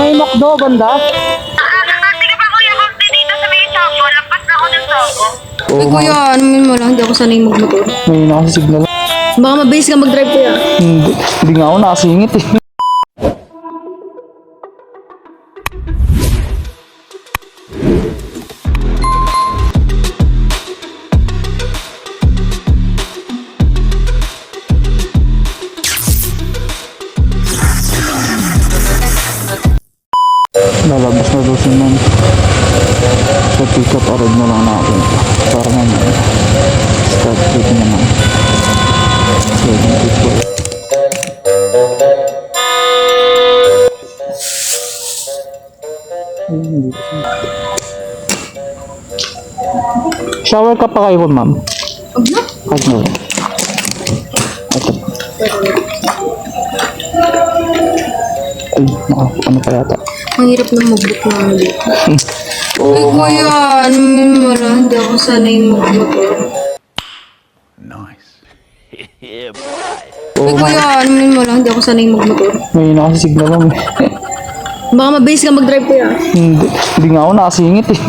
may McDo, banda. Ah, sige pa kuya, kung dito sa may Choco, lampas na ako ng Sogo. Uy, kuya, ano mo lang, hindi ako sanay magmotor. May na kasi signal. Baka mabilis ka mag-drive, kuya. Hindi, hindi nga ako nakasingit eh. Lang natin. Para naman. Start trip naman. Seven people. Shower ka pa kayo, ma'am? Huwag na. Huwag na. Ito. Ay, naka, ano pa yata? Ang hirap na mag-book na ano dito. Uy, kuya, ano mo lang, hindi ako sanay magmotor. Uy, kuya, ano mo lang, hindi ako sanay magmotor. May na kasi signal lang. eh. Baka mabilis ka mag-drive, kuya. hindi, hindi nga ako nakasingit eh.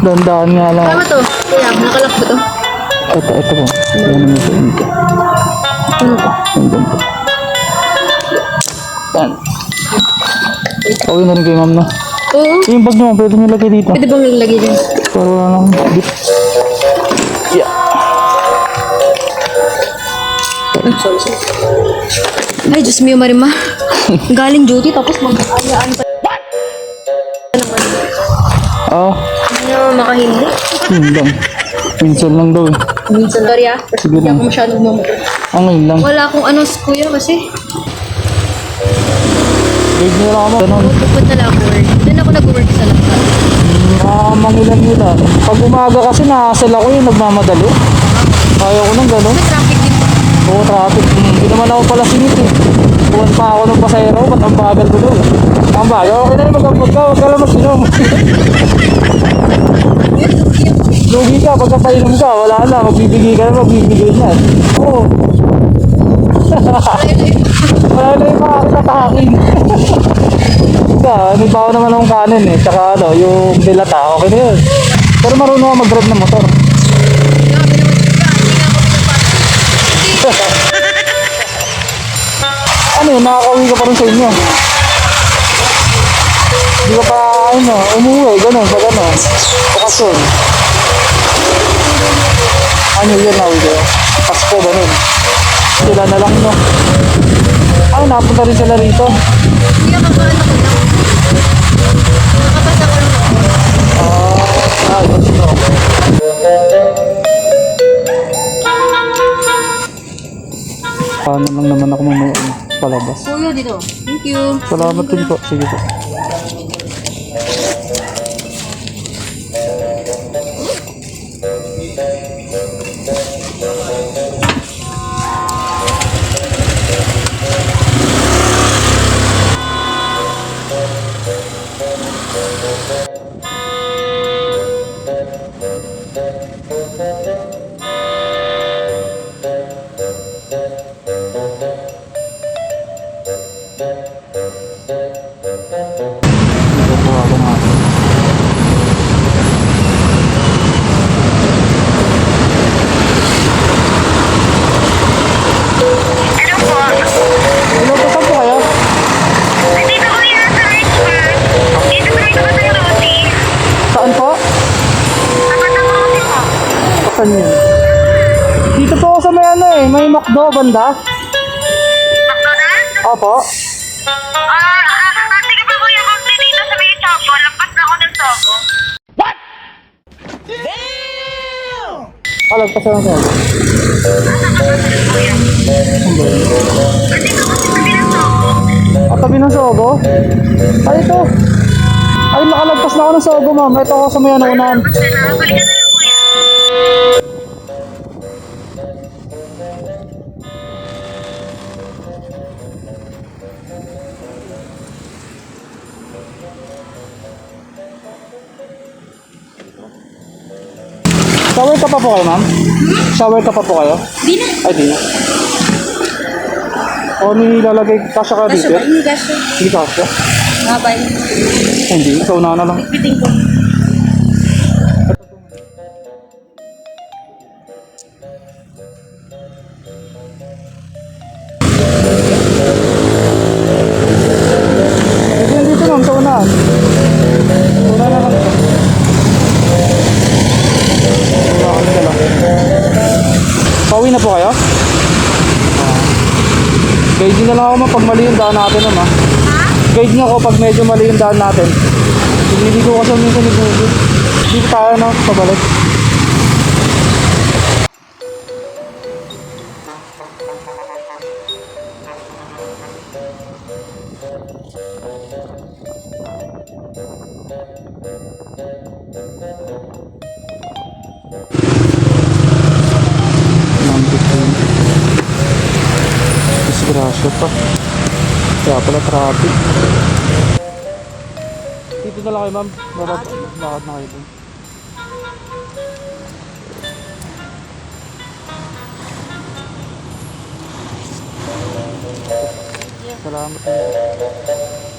Dandaan nga lang. Ano to? Kuya, nakalak ba to? Ito, ito po. Yan naman ito. Ito. Ano to? Yan, Okay na rin kay ma'am na. Oo. Yung bag nyo, pwede nyo lagay dito. Pwede bang nilagay dyan? Para dip. Yeah. Ay, Diyos mio, Marima. Galing duty, tapos mag-aayaan pa. Ah, Hindi na makahindi. yun lang. Minsan lang daw eh. Minsan, sorry ah. Sige Hindi lang. ako masyadong mamotor. Ah, ngayon lang. Wala akong ano, kuya, kasi. Grade lang ako. Ganun. Pupunta lang ako work. Doon ako nag-work sa laptop. Ah, mangilan nila. Pag umaga kasi nakasal ako yung nagmamadali. Ayaw ko nang ganun. Traffic din. Oo, traffic. Hindi naman ako pala singit eh. Buwan pa ako ng pasayro, ba't ang bagal ko doon? Ang bagal, okay na yun, mag-upload ka, huwag ka lang mag-inom. Lugi ka, pagka painom ka, wala na, magbibigay ka na, magbibigay na. Oo. Wala na yung. Ika, may bawa naman akong kanin eh, tsaka ano, yung dilata, okay na yun. Pero marunong ako mag-drive ng motor. ano yun, nakakauwi ka pa rin sa inyo. Hindi ka pa, ano, umuwi, gano'n, pag ano, bakasyon. Ano yun na, uwi kayo? Pasko, gano'n. Sila na lang, no? Ay, napunta rin sila rito. Kuya, makaano ko lang. Nakapasa ko lang ako. Ah, no. Paano lang naman ako mamaya ano, palabas. Kuya, dito. Thank you. Salamat din po. Sige po. Dito sa may tapat ng Ruti. Saan po? Saan yun? Dito po sa may ano eh, may McDo banda. Opo. Ah, ako na tayo. Dito ko sa Sogo. At tabi ng Sogo? Ay, ito. Ay, nakalagpas na ako ng Sogo, ma'am. Ito ako sa may ano, unahan. Sana, Shower ka pa po kayo, ma'am? Shower ka pa po kayo? Di na. Ay, di na. O, nilalagay. Kasya ka Kasya dito? ba? Hindi kasya. Hindi kasya. Hindi, ikaw na na lang. Piting ko. Na po kayo? Ah. Guide na lang ako pag mali yung daan natin ma'am ah. Guide nyo ako pag medyo mali yung daan natin. Hindi ko kasi minsan Google. Dito tayo no, pabalik. Nandito. Disgrasya pa. Kaya pala traffic. Dito na lang kayo ma'am. Lakad, lakad na kayo dun. Salamat.